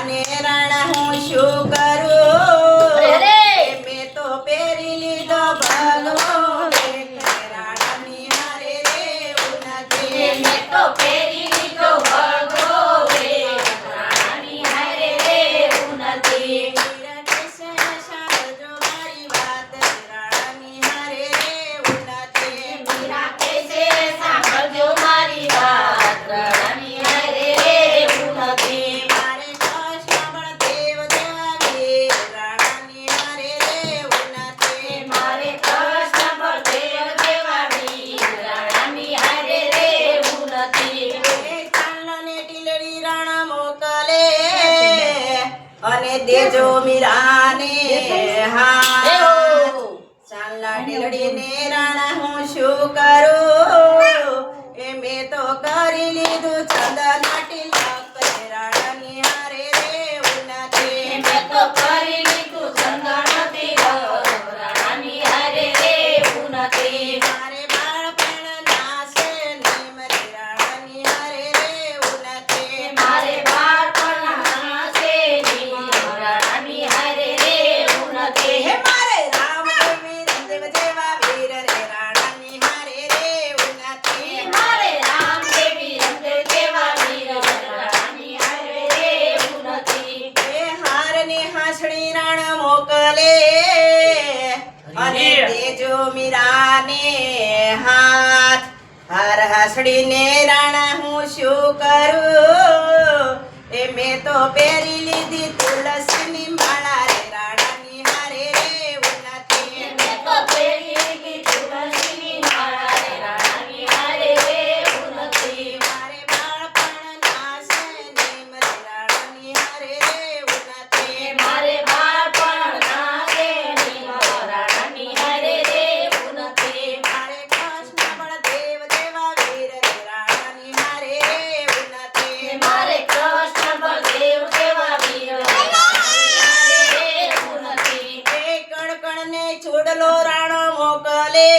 અને રાણા હું શું કરું? મેં તો પહેરી લીધો ભલો. રાણા ની હારે રે ઉનાથી. મેં તો दे जो मिराने हाँ चाला डिलडी ने राणा हूँ शू करो ए मैं तो कर ली दू મોકલે અને તેજો મીરાને હાથ. હર હસડીને રાણા હું શું કરું? એ મેં તો પહેરી લીધી તુલસીની માળા. છોડલો રાણો મોકલે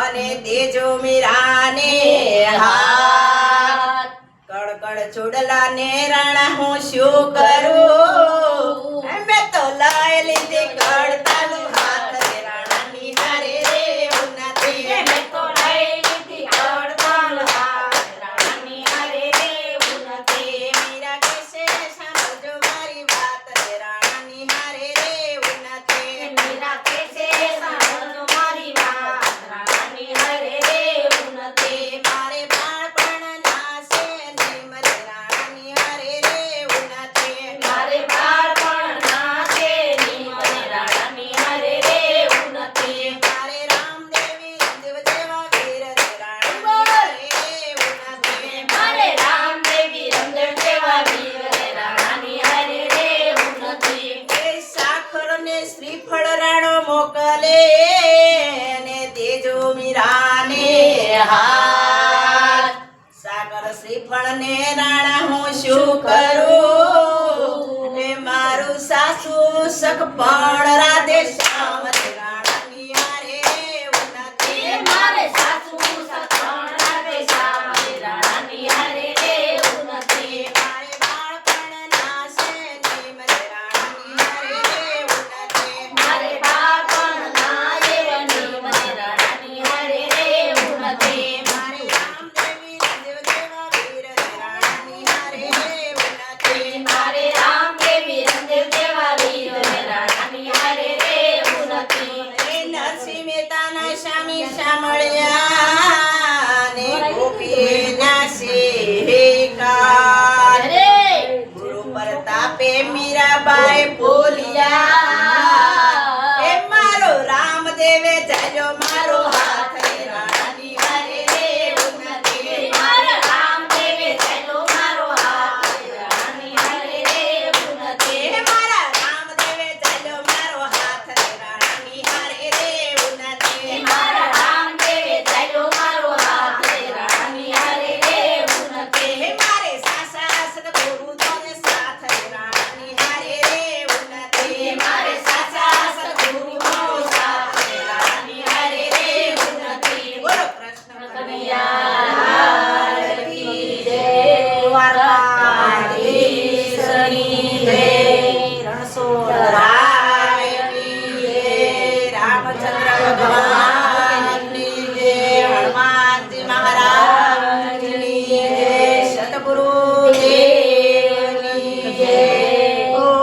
અને તેજો મીરાને હાથ. કડકડ છુડલા ને રાણા હું શું કરું? શ્રીફળ રાણો મોકલે ને તેજો મીરાને હાથ સાગર શ્રીફળ ને રાણા, હું શું કરું? ને મારું સાસુ સકપણ રાધે શ્યામ સાંભળ્યા ને ગોપીના ರಾಮಚಂದ್ರ ಭಗವಾನ್